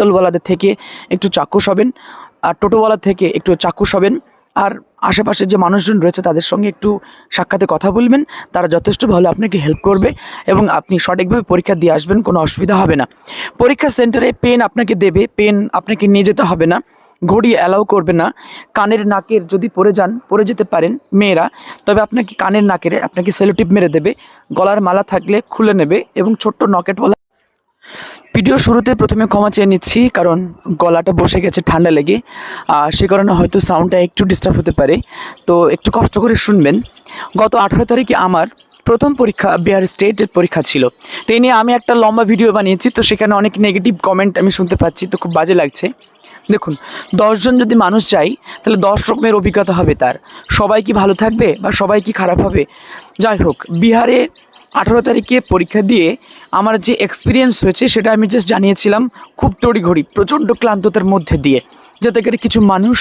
হোটেলওয়ালাদের থেকে একটু চাক্ষুষ হবেন, আর টোটোওয়ালা থেকে একটু চাক্ষুষ হবেন, আর আশেপাশে যে মানুষজন রয়েছে তাদের সঙ্গে একটু সাক্ষাতে কথা বলবেন, তারা যথেষ্ট ভালো আপনাকে হেল্প করবে এবং আপনি সঠিকভাবে পরীক্ষা দিয়ে আসবেন, কোনো অসুবিধা হবে না। পরীক্ষা সেন্টারে পেন আপনাকে দেবে পেন আপনাকে নিয়ে যেতে হবে না, ঘড়ি অ্যালাউ করবে না, কানের নাকের যদি পরে যান পরে যেতে পারেন মেয়েরা, তবে আপনাকে কানের নাকের, আপনাকে সেলোটিপ মেরে দেবে, গলার মালা থাকলে খুলে নেবে এবং ছোট্ট নকেটওয়ালা ভিডিও শুরুতে প্রথমে ক্ষমা চেয়ে নিচ্ছি, কারণ গলাটা বসে গেছে ঠান্ডা লেগে। আর সে কারণে হয়তো সাউন্ডটা একটু ডিস্টার্ব হতে পারে। তো একটু কষ্ট করে শুনবেন। গত আঠারো তারিখে আমার প্রথম পরীক্ষা বিহার স্টেটের পরীক্ষা ছিল। তো নিয়ে আমি একটা লম্বা ভিডিও বানিয়েছি, তো সেখানে অনেক নেগেটিভ কমেন্ট আমি শুনতে পাচ্ছি, তো খুব বাজে লাগছে। দেখুন দশজন যদি মানুষ যায়, তাহলে দশ রকমের অভিজ্ঞতা হবে তার। সবাই কি ভালো থাকবে বা সবাই কি খারাপ হবে? যাই হোক, বিহারে আঠারো তারিখে পরীক্ষা দিয়ে আমার যে এক্সপিরিয়েন্স হয়েছে সেটা আমি জাস্ট জানিয়েছিলাম খুব তড়িঘড়ি, প্রচণ্ড ক্লান্ততার মধ্যে দিয়ে, যাতে করে কিছু মানুষ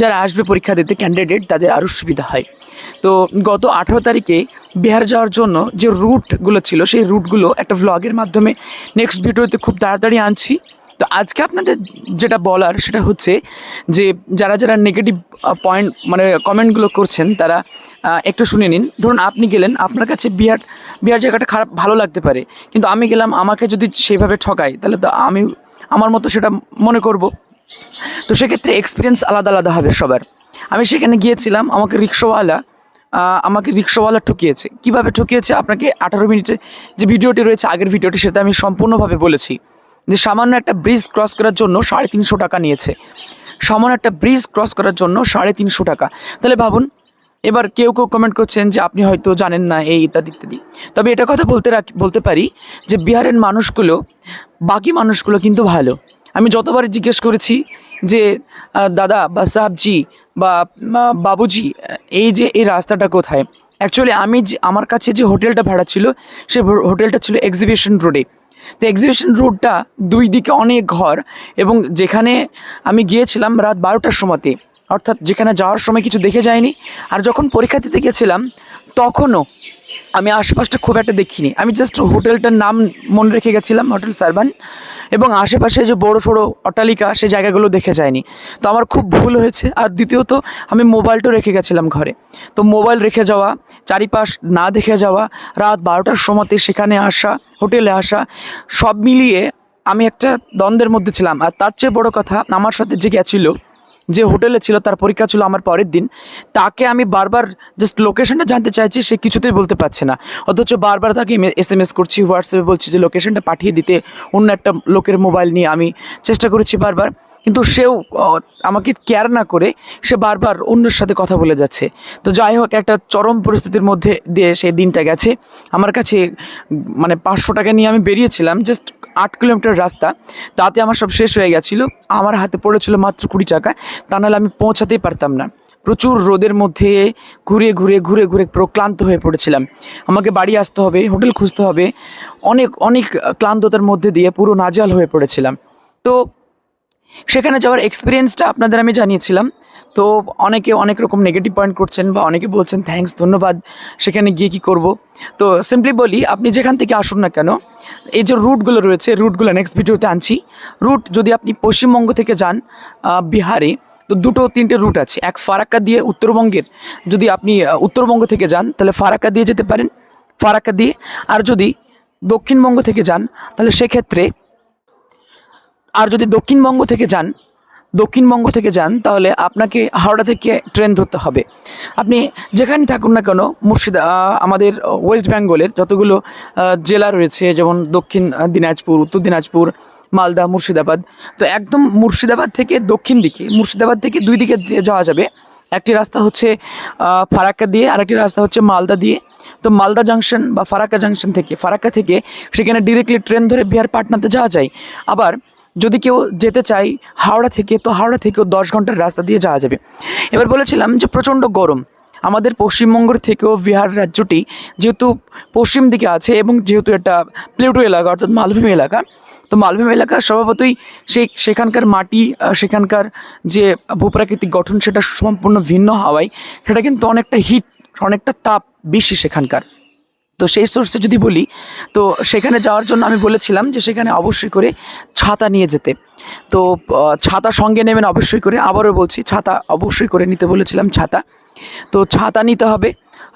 যারা আসবে পরীক্ষা দিতে ক্যান্ডিডেট তাদের আরও সুবিধা হয়। তো গত আঠারো তারিখে বিহার যাওয়ার জন্য যে রুটগুলো ছিল, সেই রুটগুলো একটা ভ্লগের মাধ্যমে নেক্সট ভিডিওতে খুব তাড়াতাড়ি আনছি। তো আজকে আপনাদের যেটা বলার সেটা হচ্ছে যে যারা যারা নেগেটিভ পয়েন্ট মানে কমেন্টগুলো করছেন, তারা একটু শুনে নিন। ধরুন আপনি গেলেন, আপনার কাছে বিহার বিহার জায়গাটা খারাপ, ভালো লাগতে পারে। কিন্তু আমি গেলাম, আমাকে যদি সেভাবে ঠকাই তাহলে তো আমি, আমার মতো সেটা মনে করব। তো সেক্ষেত্রে এক্সপিরিয়েন্স আলাদা আলাদা হবে সবার। আমি সেখানে গিয়েছিলাম, আমাকে রিক্সাওয়ালা আমাকে রিক্সাওয়ালা ঠকিয়েছে। কীভাবে ঠকিয়েছে? আপনাকে আঠারো মিনিটে যে ভিডিওটি রয়েছে, আগের ভিডিওটি সেটা আমি সম্পূর্ণভাবে বলেছি। যে সামান্য একটা ব্রিজ ক্রস করার জন্য সাড়ে তিনশো টাকা নিয়েছে। সামান্য একটা ব্রিজ ক্রস করার জন্য সাড়ে তিনশো টাকা। তাহলে ভাবুন, এবার কেউ কেউ কমেন্ট করছেন যে আপনি হয়তো জানেন না, এই ইত্যাদি ইত্যাদি। তবে এটা কথা বলতে বলতে পারি যে বিহারের মানুষগুলো, বাকি মানুষগুলো কিন্তু ভালো। আমি যতবার জিজ্ঞেস করেছি যে দাদা বা সাহাবজি বা বাবুজি, এই যে এই রাস্তাটা কোথায়? অ্যাকচুয়ালি আমি আমার কাছে যে হোটেলটা ভাড়া ছিল, সে হোটেলটা ছিল এক্সিবিশন রোডে তো এক্সিবিশন রোডটা দুই দিকে অনেক ঘর এবং যেখানে আমি গিয়েছিলাম রাত বারোটার সময়তে, অর্থাৎ যেখানে যাওয়ার সময় কিছু দেখে যায়নি আর যখন পরীক্ষা দিতে গেছিলাম, তখনও আমি আশপাশটা খুব একটা দেখিনি। আমি জাস্ট হোটেলটার নাম মনে রেখে গেছিলাম হোটেল সারবান এবং আশেপাশে যে বড় সড়ো অট্টালিকা সেই জায়গাগুলো দেখে যায়নি। তো আমার খুব ভুল হয়েছে। আর দ্বিতীয়ত, আমি মোবাইলটা রেখে গেছিলাম ঘরে। তো মোবাইল রেখে যাওয়া, চারিপাশ না দেখে যাওয়া, রাত বারোটার সময়তে সেখানে আসা, হোটেলে আসা, সব মিলিয়ে আমি একটা দ্বন্দ্বের মধ্যে ছিলাম। আর তার চেয়ে বড় কথা, আমার সাথে যে গেছিল যে হোটেলে ছিল, তার পরীক্ষা ছিল আমার পরের দিন, তাকে আমি বারবার জাস্ট লোকেশনটা জানতে চাইছি, সে কিছুতেই বলতে পারছে না। অথচ বারবার তাকে এস এম এস করছি হোয়াটসঅ্যাপে বলছি যে লোকেশনটা পাঠিয়ে দিতে, অন্য একটা লোকের মোবাইল নিয়ে আমি চেষ্টা করেছি বারবার, কিন্তু সেও আমাকে কেয়ার না করে, সে বারবার অন্যের সাথে কথা বলে যাচ্ছে। তো যাই হোক, একটা চরম পরিস্থিতির মধ্যে দিয়ে সেই দিনটা গেছে। আমার কাছে মানে পাঁচশো টাকা নিয়ে আমি বেরিয়েছিলাম জাস্ট আট কিলোমিটার রাস্তা, তাতে আমার সব শেষ হয়ে গেছিল। আমার হাতে পড়েছিল মাত্র কুড়ি টাকা, তা নাহলে আমি পৌঁছাতেই পারতাম না। প্রচুর রোদের মধ্যে ঘুরে ঘুরে ঘুরে ঘুরে পুরো ক্লান্ত হয়ে পড়েছিলাম। আমাকে বাড়ি আসতে হবে, হোটেল খুঁজতে হবে, অনেক অনেক ক্লান্ততার মধ্যে দিয়ে পুরো নাজাল হয়ে পড়েছিলাম। তো সেখানে যাওয়ার এক্সপিরিয়েন্সটা আপনাদের আমি জানিয়েছিলাম। তো অনেকে অনেক রকম নেগেটিভ পয়েন্ট করছেন বা অনেকে বলছেন থ্যাঙ্কস ধন্যবাদ, সেখানে গিয়ে কি করব? তো সিম্পলি বলি, আপনি যেখান থেকে আসুন না কেন, এই যে রুটগুলো রয়েছে রুটগুলো নেক্সট ভিডিওতে আনছি। রুট যদি আপনি পশ্চিমবঙ্গ থেকে যান বিহারে, তো দুটো তিনটে রুট আছে। এক ফারাক্কা দিয়ে উত্তরবঙ্গের, যদি আপনি উত্তরবঙ্গ থেকে যান, তাহলে ফারাক্কা দিয়ে যেতে পারেন, ফারাক্কা দিয়ে। আর যদি দক্ষিণবঙ্গ থেকে যান, তাহলে সেক্ষেত্রে, আর যদি দক্ষিণবঙ্গ থেকে যান দক্ষিণবঙ্গ থেকে যান, তাহলে আপনাকে হাওড়া থেকে ট্রেন ধরতে হবে। আপনি যেখানে থাকুন না কেন, মুর্শিদা আমাদের ওয়েস্ট বেঙ্গলের যতগুলো জেলা রয়েছে, যেমন দক্ষিণ দিনাজপুর, উত্তর দিনাজপুর, মালদা, মুর্শিদাবাদ, তো একদম মুর্শিদাবাদ থেকে দক্ষিণ দিকে, মুর্শিদাবাদ থেকে দুই দিকে যাওয়া যাবে, একটি রাস্তা হচ্ছে ফারাক্কা দিয়ে, আরেকটি রাস্তা হচ্ছে মালদা দিয়ে। তো মালদা জাংশন বা ফারাক্কা জাংশন থেকে, ফারাক্কা থেকে সেখানে ডিরেক্টলি ট্রেন ধরে বিহার পাটনাতে যাওয়া যায়। আবার যদি কেউ যেতে চাই হাওড়া থেকে, তো হাওড়া থেকেও দশ ঘণ্টার রাস্তা দিয়ে যাওয়া যাবে। এবার বলেছিলাম যে প্রচণ্ড গরম। আমাদের পশ্চিমবঙ্গের থেকেও বিহার রাজ্যটি যেহেতু পশ্চিম দিকে আছে এবং যেহেতু এটা প্লেটো এলাকা, অর্থাৎ মালভূমি এলাকা, তো মালভূমি এলাকা স্বভাবতই সেই সেখানকার মাটি সেখানকার যে ভূপ্রাকৃতিক গঠন সেটা সম্পূর্ণ ভিন্ন হওয়ায়। সেটা কিন্তু অনেকটা হিট অনেকটা তাপ বেশি সেখানকার। তো সেই সোর্সে যদি বলি, তো সেখানে যাওয়ার জন্য আমি বলেছিলাম যে সেখানে অবশ্যই করে ছাতা নিয়ে যেতে। তো ছাতা সঙ্গে নেবেন অবশ্যই করে। আবারও বলছি, ছাতা অবশ্যই করে নিতে বলেছিলাম ছাতা। তো ছাতা নিতে হবে।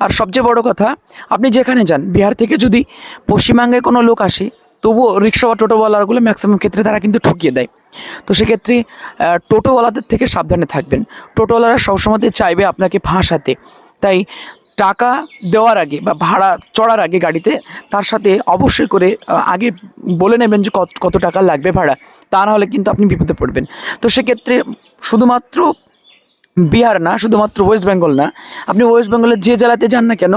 আর সবচেয়ে বড় কথা, আপনি যেখানে যান, বিহার থেকে যদি পশ্চিমবঙ্গে কোনো লোক আসে, তবুও রিক্সা বা টোটোওয়ালাগুলো ম্যাক্সিমাম ক্ষেত্রে তারা কিন্তু ঠকিয়ে দেয়। তো সেক্ষেত্রে টোটোওয়ালাদের থেকে সাবধানে থাকবেন। টোটোওয়ালারা সবসময় চাইবে আপনাকে ফাঁসাতে। তাই টাকা দেওয়ার আগে বা ভাড়া চড়ার আগে গাড়িতে তার সাথে অবশ্যই করে আগে বলে নেবেন যে কত কত টাকা লাগবে ভাড়া। তা না হলে কিন্তু আপনি বিপদে পড়বেন। তো সেক্ষেত্রে শুধুমাত্র বিহার না, শুধুমাত্র ওয়েস্ট বেঙ্গল না, আপনি ওয়েস্ট বেঙ্গলের যে জেলাতে যান না কেন,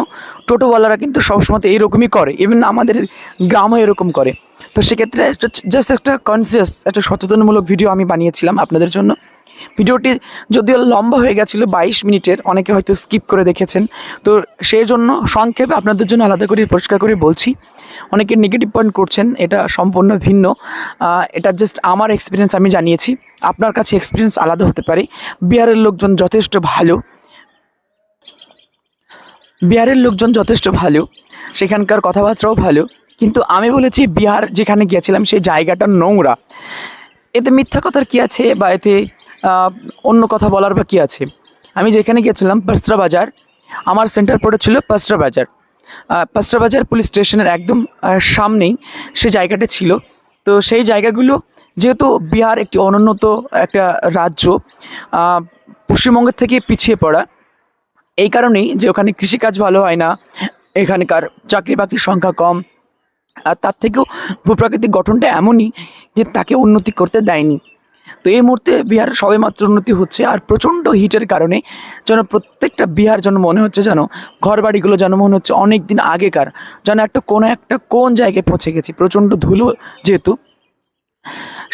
টোটোওয়ালারা কিন্তু সবসময় এইরকমই করে। ইভেন আমাদের গ্রামও এরকম করে। তো সেক্ষেত্রে জাস্ট একটা কনসিয়াস একটা সচেতনমূলক ভিডিও আমি বানিয়েছিলাম আপনাদের জন্য। ভিডিওটি যদিও লম্বা হয়ে গেছিল বাইশ মিনিটের, অনেকে হয়তো স্কিপ করে দেখেছেন। তো সেই জন্য সংক্ষেপে আপনাদের জন্য আলাদা করে পরিষ্কার করে বলছি। অনেকে নেগেটিভ পয়েন্ট করছেন, এটা সম্পূর্ণ ভিন্ন। এটা জাস্ট আমার এক্সপিরিয়েন্স আমি জানিয়েছি। আপনার কাছে এক্সপিরিয়েন্স আলাদা হতে পারে। বিহারের লোকজন যথেষ্ট ভালো। বিহারের লোকজন যথেষ্ট ভালো। সেখানকার কথাবার্তাও ভালো। কিন্তু আমি বলেছি বিহার যেখানে গিয়েছিলাম, সেই জায়গাটা নোংরা। এতে মিথ্যা কথার কী আছে বা এতে অন্য কথা বলার বা কী আছে। আমি যেখানে গিয়েছিলাম পাস্ত্রা বাজার, আমার সেন্টার পড়েছিল পাস্ত্রা বাজার। পাস্ত্রা বাজার পুলিশ স্টেশনের একদম সামনেই সে জায়গাটা ছিল। তো সেই জায়গাগুলো যেহেতু বিহার একটি অনুন্নত একটা রাজ্য পশ্চিমবঙ্গের থেকে পিছিয়ে পড়া, এই কারণেই যে ওখানে কৃষিকাজ ভালো হয় না, এখানকার চাকরি বাকরির সংখ্যা কম, আর তার থেকেও ভূপ্রাকৃতিক গঠনটা এমনই যে তাকে উন্নতি করতে দেয়নি। তো এই মুহূর্তে বিহার সবেমাত্র উন্নতি হচ্ছে আর প্রচণ্ড হিটের কারণে যেন প্রত্যেকটা বিহার যেন মনে হচ্ছে যেন ঘর বাড়িগুলো যেন মনে হচ্ছে অনেক দিন আগেকার, যেন একটা কোনো একটা কোন জায়গায় পৌঁছে গেছি, প্রচণ্ড ধুলো যেহেতু।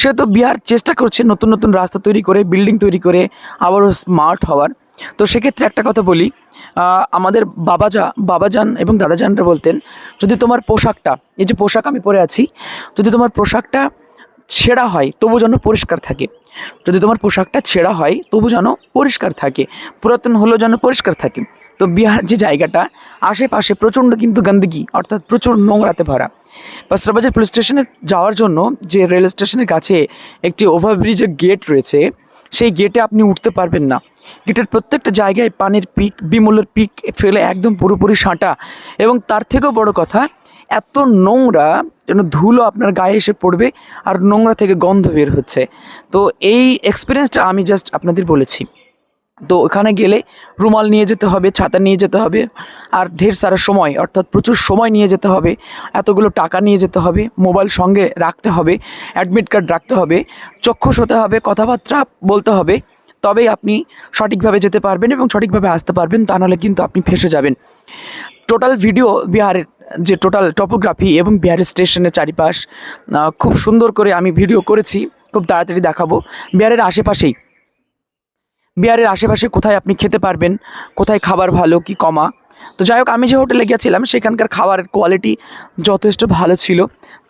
সেহেতু বিহার চেষ্টা করছে নতুন নতুন রাস্তা তৈরি করে, বিল্ডিং তৈরি করে, আবারও স্মার্ট হওয়ার। তো সেক্ষেত্রে একটা কথা বলি আমাদের বাবাজা, বাবাজান এবং দাদাজানরা বলতেন, যদি তোমার পোশাকটা, এই যে পোশাক আমি পরে আছি, যদি তোমার পোশাকটা ছেঁড়া হয়, তবু যেন পরিষ্কার থাকে। যদি তোমার পোশাকটা ছেঁড়া হয়, তবু যেন পরিষ্কার থাকে, পুরাতন হলেও যেন পরিষ্কার থাকে। তো বিহার যে জায়গাটা, আশেপাশে প্রচণ্ড কিন্তু গন্দগি, অর্থাৎ প্রচুর নোংরাতে ভরা। বাসরাবাজার পুলিশ স্টেশনে যাওয়ার জন্য যে রেল স্টেশনের কাছে একটি ওভারব্রিজের গেট রয়েছে, সেই গেটে আপনি উঠতে পারবেন না। গেটের প্রত্যেকটা জায়গায় পানির পিক, বিমলের পিক ফেলে একদম পুরোপুরি সাঁটা। এবং তার থেকেও বড় কথা এত নোংরা যেন ধুলো আপনার গায়ে এসে পড়বে আর নোংরা থেকে গন্ধ বের হচ্ছে। তো এই এক্সপিরিয়েন্সটা আমি জাস্ট আপনাদের বলেছি। তো ওখানে গেলে রুমাল নিয়ে যেতে হবে, ছাতা নিয়ে যেতে হবে, আর ঢের সারা সময়, অর্থাৎ প্রচুর সময় নিয়ে যেতে হবে, এতগুলো টাকা নিয়ে যেতে হবে, মোবাইল সঙ্গে রাখতে হবে অ্যাডমিট কার্ড রাখতে হবে চক্ষুষ হতে হবে, কথাবার্তা বলতে হবে, তবেই আপনি সঠিকভাবে যেতে পারবেন এবং সঠিকভাবে আসতে পারবেন, তা নাহলে কিন্তু আপনি ফেসে যাবেন। টোটাল ভিডিও বিহারের যে টোটাল টপোগ্রাফি এবং বিহারের স্টেশনের চারিপাশ খুব সুন্দর করে আমি ভিডিও করেছি, খুব তাড়াতাড়ি দেখাবো। বিহারের আশেপাশেই, বিহারের আশেপাশে কোথায় আপনি খেতে পারবেন, কোথায় খাবার ভালো, কি কমা। তো যাই হোক, আমি যে হোটেলে গিয়েছিলাম, সেখানকার খাবারের কোয়ালিটি যথেষ্ট ভালো ছিল,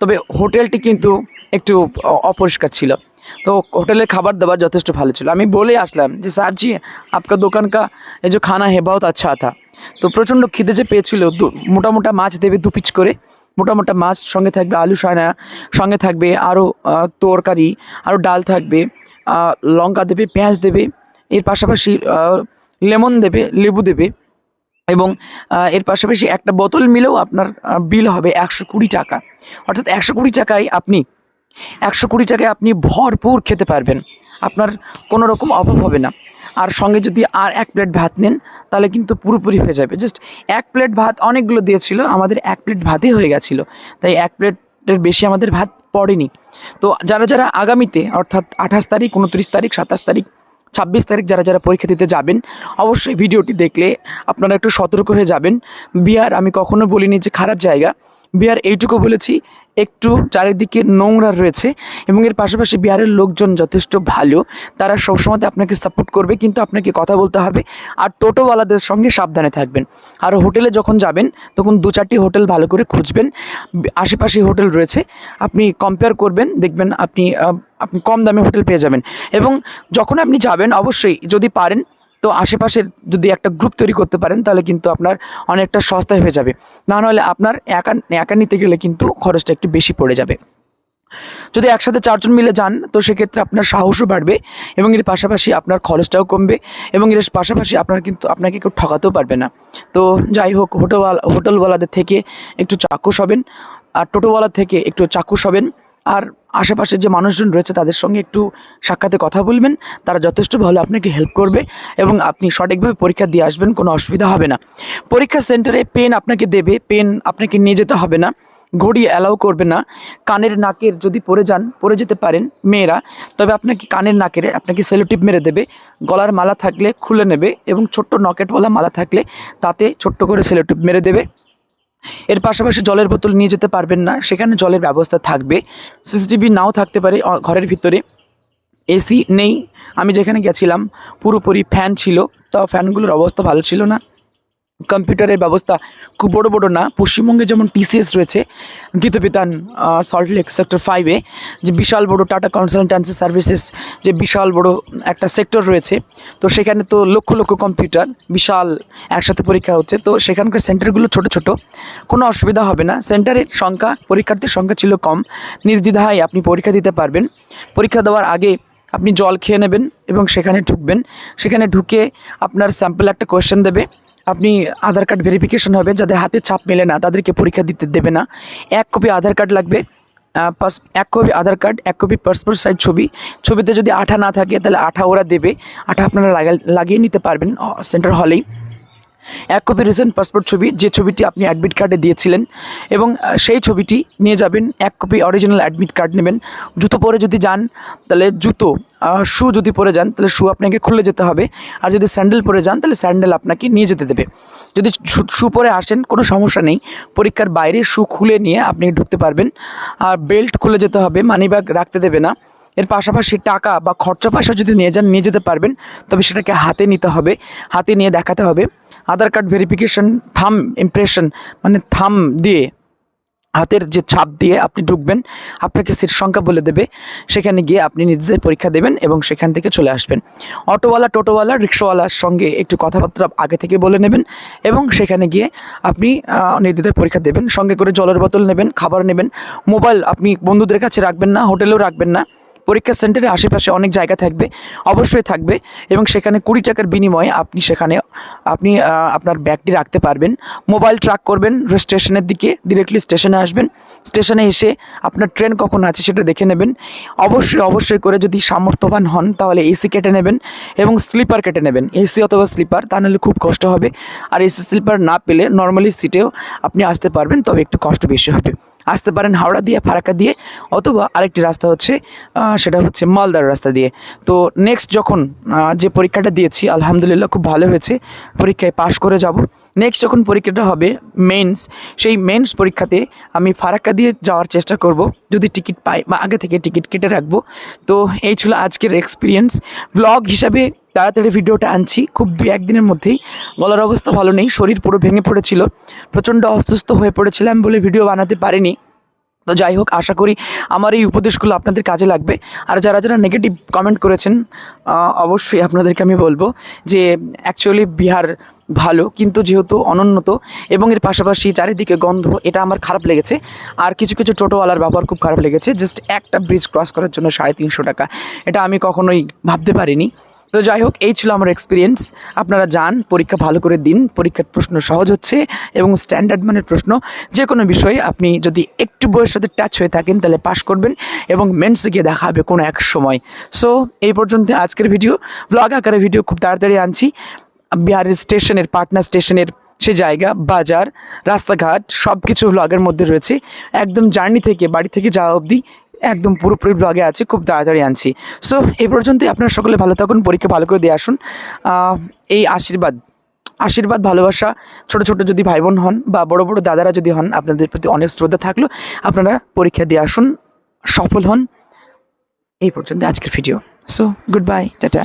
তবে হোটেলটি কিন্তু একটু অপরিষ্কার ছিল। তো হোটেলের খাবার দাবার যথেষ্ট ভালো ছিল। আমি বলে আসলাম যে, স্যার জি, আপনার দোকান কা এই যে খানা হে বহুত আচ্ছা থা তো প্রচণ্ড খিদে যে পেয়েছিল, দু- মোটা মোটা মাছ দেবে দু পিচ করে মোটা মোটা মাছ সঙ্গে থাকবে আলু সায়না সঙ্গে থাকবে আরও তরকারি আরও ডাল থাকবে লঙ্কা দেবে, পেঁয়াজ দেবে, এর পাশাপাশি লেমন দেবে, লেবু দেবে এবং এর পাশাপাশি একটা বোতল মিলেও আপনার বিল হবে একশো কুড়ি টাকা। অর্থাৎ একশো কুড়ি টাকায় আপনি, একশো কুড়ি টাকায় আপনি ভরপুর খেতে পারবেন। আপনার কোনো রকম অভাব হবে না। আর সঙ্গে যদি আর এক প্লেট ভাত নেন, তাহলে কিন্তু পুরোপুরি হয়ে যাবে। জাস্ট এক প্লেট ভাত অনেকগুলো দিয়েছিল, আমাদের এক প্লেট ভাতই হয়ে গেছিল। তাই এক প্লেটের বেশি আমাদের ভাত পড়েনি। তো যারা যারা আগামীতে, অর্থাৎ আঠাশ তারিখ, উনত্রিশ তারিখ, সাতাশ তারিখ, ছাব্বিশ তারিখ যারা যারা পরীক্ষা দিতে যাবেন, অবশ্যই ভিডিওটি দেখলে আপনারা একটু সতর্ক হয়ে যাবেন। বিহার, আমি কখনো বলিনি যে খারাপ জায়গা। বিহার এইটুকু বলেছি একটু চারিদিকে নোংরা রয়েছে এবং এর পাশাপাশি বিহারের লোকজন যথেষ্ট ভালো। তারা সবসময় আপনাকে সাপোর্ট করবে, কিন্তু আপনাকে কথা বলতে হবে আর টোটোওয়ালাদের সঙ্গে সাবধানে থাকবেন। আর হোটেলে যখন যাবেন, তখন দু চারটি হোটেল ভালো করে খুঁজবেন। আশেপাশে হোটেল রয়েছে, আপনি কম্পেয়ার করবেন, দেখবেন আপনি আপনি কম দামে হোটেল পেয়ে যাবেন। এবং যখন আপনি যাবেন, অবশ্যই যদি পারেন তো আশেপাশের যদি একটা গ্রুপ তৈরি করতে পারেন, তাহলে কিন্তু আপনার অনেকটা সস্তায় হয়ে যাবে। না হলে আপনার একা একা নিতে গেলে কিন্তু খরচটা একটু বেশি পড়ে যাবে। যদি একসাথে চারজন মিলে যান, তো সেক্ষেত্রে আপনার সাহসও বাড়বে এবং এর পাশাপাশি আপনার খরচটাও কমবে এবং এর পাশাপাশি আপনার কিন্তু আপনাকে কেউ ঠকাতেও পারবে না। তো যাই হোক, হোটেলওয়ালা, হোটেলওয়ালাদের থেকে একটু চাক্ষুষ হবেন, আর টোটোওয়ালার থেকে একটু চাক্ষুষ হবেন, আর আশেপাশে যে মানুষজন রয়েছে, তাদের সঙ্গে একটু সাক্ষাতে কথা বলবেন। তারা যথেষ্ট ভালো আপনাকে হেল্প করবে এবং আপনি সঠিকভাবে পরীক্ষা দিয়ে আসবেন, কোনো অসুবিধা হবে না। পরীক্ষা সেন্টারে পেন আপনাকে দেবে। পেন আপনাকে নিয়ে যেতে হবে না। ঘড়ি অ্যালাউ করবে না। কানের নাকের যদি পরে যান পরে যেতে পারেন মেয়েরা। তবে আপনাকে কানের নাকের, আপনাকে সেলোটিপ মেরে দেবে। গলার মালা থাকলে খুলে নেবে এবং ছোট্ট নকেটওয়ালা মালা থাকলে তাতে ছোট্ট করে সেলোটিপ মেরে দেবে। এর পাশাপাশি জলের বোতল নিয়ে যেতে পারবেন না, সেখানে জলের ব্যবস্থা থাকবে। সিসিটিভি নাও থাকতে পারে ঘরের ভিতরে। এসি নেই, আমি যেখানে গেছিলাম, পুরোপুরি ফ্যান ছিল তাও ফ্যানগুলোর অবস্থা ভালো ছিল না। কম্পিউটারের ব্যবস্থা খুব বড় বড় না। পশ্চিমবঙ্গে যেমন টিসিএস রয়েছে, গীতবিতান সল্টলেক সেক্টর ফাইভে যে বিশাল বড় টাটা কনসালটেন্সি সার্ভিসেস যে বিশাল বড় একটা সেক্টর রয়েছে, তো সেখানে তো লক্ষ লক্ষ কম্পিউটার বিশাল একসাথে পরীক্ষা হচ্ছে। তো সেখানকার সেন্টারগুলো ছোট ছোট, কোনো অসুবিধা হবে না। সেন্টারের সংখ্যা, পরীক্ষার্থীর সংখ্যা ছিল কম। নির্দ্বিধায় আপনি পরীক্ষা দিতে পারবেন। পরীক্ষা দেওয়ার আগে আপনি জল খেয়ে নেবেন এবং সেখানে ঢুকবেন। সেখানে ঢুকে আপনার স্যাম্পল একটা কোয়েশ্চেন দেবে। আপনি আধার কার্ড ভেরিফিকেশন হবে, যাদের হাতে ছাপ মেলে না, তাদেরকে পরীক্ষা দিতে দেবে না। এক কপি আধার কার্ড লাগবে পাস- এক কপি আধার কার্ড, এক কপি পাসপোর্ট সাইজ ছবি। ছবিতে যদি আঠা না থাকে, তাহলে আঠা ওরা দেবে। আঠা আপনারা লাগা- লাগিয়ে নিতে পারবেন সেন্টার হলেই এক কপি রিসেন্ট পাসপোর্ট ছবি, যে ছবিটি আপনি অ্যাডমিট কার্ডে দিয়েছিলেন এবং সেই ছবিটি নিয়ে যাবেন, এক কপি অরিজিনাল অ্যাডমিট কার্ড নেবেন। জুতো পরে যদি যান, তাহলে জুতো শু যদি পরে যান, তাহলে শু আপনাকে খুলে যেতে হবে। আর যদি স্যান্ডেল পরে যান, তাহলে স্যান্ডেল আপনাকে নিয়ে যেতে দেবে। যদি শু পরে আসেন, কোনো সমস্যা নেই। পরীক্ষার বাইরে শু খুলে নিয়ে আপনি ঢুকতে পারবেন। আর বেল্ট খুলে যেতে হবে মানিব্যাগ রাখতে দেবে না। এর পাশাপাশি টাকা বা খরচা পয়সা যদি নিয়ে যান, নিয়ে যেতে পারবেন। তবে সেটাকে হাতে নিতে হবে। হাতে নিয়ে দেখাতে হবে। Aadhaar card verification thumb impression মানে থাম দিয়ে হাতের যে ছাপ দিয়ে আপনি ঢুকবেন, আপনাকে সিট সংখ্যা বলে দেবে। সেখানে গিয়ে আপনি নিজেদের পরীক্ষা দেবেন এবং সেখান থেকে চলে আসবেন। অটোওয়ালা, টোটোওয়ালা, রিক্সাওয়ালার সঙ্গে একটু কথাবার্তা আগে থেকে বলে নেবেন এবং সেখানে গিয়ে আপনি নিজেদের পরীক্ষা দেবেন। সঙ্গে করে জলের বোতল নেবেন, খাবার নেবেন। মোবাইল আপনি বন্ধুদের কাছে রাখবেন না, হোটেলেও রাখবেন না। পরীক্ষা সেন্টারের আশেপাশে অনেক জায়গা থাকবে, অবশ্যই থাকবে এবং সেখানে কুড়ি টাকার বিনিময়ে আপনি সেখানে, আপনি আপনার ব্যাগটি রাখতে পারবেন। মোবাইল ট্র্যাক করবেন, স্টেশনের দিকে ডিরেক্টলি স্টেশনে আসবেন। স্টেশনে এসে আপনার ট্রেন কখন আছে সেটা দেখে নেবেন। অবশ্যই অবশ্যই করে যদি সামর্থ্যবান হন, তাহলে এসি কেটে নেবেন এবং স্লিপার কেটে নেবেন। এসি অথবা স্লিপার, তা নাহলে খুব কষ্ট হবে। আর এসি স্লিপার না পেলে নর্মালি সিটেও আপনি আসতে পারবেন, তবে একটু কষ্ট বেশি হবে। আসতে পারেন হাওড়া দিয়ে, ফারাক্কা দিয়ে, অথবা আরেকটি রাস্তা হচ্ছে সেটা হচ্ছে মালদার রাস্তা দিয়ে। তো নেক্সট যখন যে পরীক্ষাটা দিয়েছি, আলহামদুলিল্লাহ খুব ভালো হয়েছে। পরীক্ষায় পাশ করে যাব। নেক্সট যখন পরীক্ষাটা হবে মেন্স সেই মেন্স পরীক্ষাতে আমি ফারাক্কা দিয়ে যাওয়ার চেষ্টা করব, যদি টিকিট পাই বা আগে থেকে টিকিট কেটে রাখব। তো এই ছিল আজকের এক্সপিরিয়েন্স ব্লগ হিসাবে তাড়াতাড়ি ভিডিওটা আনছি, খুব দু একদিনের মধ্যেই। গলার অবস্থা ভালো নেই, শরীর পুরো ভেঙে পড়েছিল। প্রচণ্ড অসুস্থ হয়ে পড়েছিলাম বলে ভিডিও বানাতে পারিনি। তো যাই হোক, আশা করি আমার এই উপদেশগুলো আপনাদের কাজে লাগবে। আর যারা যারা নেগেটিভ কমেন্ট করেছেন অবশ্যই আপনাদেরকে আমি বলব যে অ্যাকচুয়ালি বিহার ভালো, কিন্তু যেহেতু অনুন্নত এবং এর পাশাপাশি চারিদিকে গন্ধ, এটা আমার খারাপ লেগেছে। আর কিছু কিছু টোটোওয়ালার ব্যবহার খুব খারাপ লেগেছে। জাস্ট একটা ব্রিজ ক্রস করার জন্য সাড়ে তিনশো টাকা। এটা আমি কখনোই ভাবতে পারিনি। তো যাই হোক, এই ছিল আমার এক্সপিরিয়েন্স আপনারা যান, পরীক্ষা ভালো করে দিন। পরীক্ষার প্রশ্ন সহজ হচ্ছে এবং স্ট্যান্ডার্ড মানের প্রশ্ন। যে কোনো বিষয়ে আপনি যদি একটু বইয়ের সাথে টাচ হয়ে থাকেন, তাহলে পাস করবেন এবং মেন্সে গিয়ে দেখা হবে কোনো এক সময়। সো এই পর্যন্ত আজকের ভিডিও ব্লগ আকারে ভিডিও খুব তাড়াতাড়ি আনছি। বিহারের স্টেশনের, পাটনা স্টেশনের সে জায়গা, বাজার, রাস্তাঘাট সব কিছু ব্লগের মধ্যে রয়েছে। একদম জার্নি থেকে বাড়ি থেকে যাওয়া অবধি একদম পুরোপুরি ব্লগে আছে, খুব তাড়াতাড়ি আনছি। সো এই পর্যন্তই আপনারা সকলে ভালো থাকুন, পরীক্ষা ভালো করে দিয়ে আসুন। এই আশীর্বাদ আশীর্বাদ, ভালোবাসা, ছোট ছোট যদি ভাই বোন হন বা বড় বড় দাদারা যদি হন, আপনাদের প্রতি অনেক শ্রদ্ধা থাকল। আপনারা পরীক্ষা দিয়ে আসুন, সফল হন। এই পর্যন্ত আজকের video so good bye tata.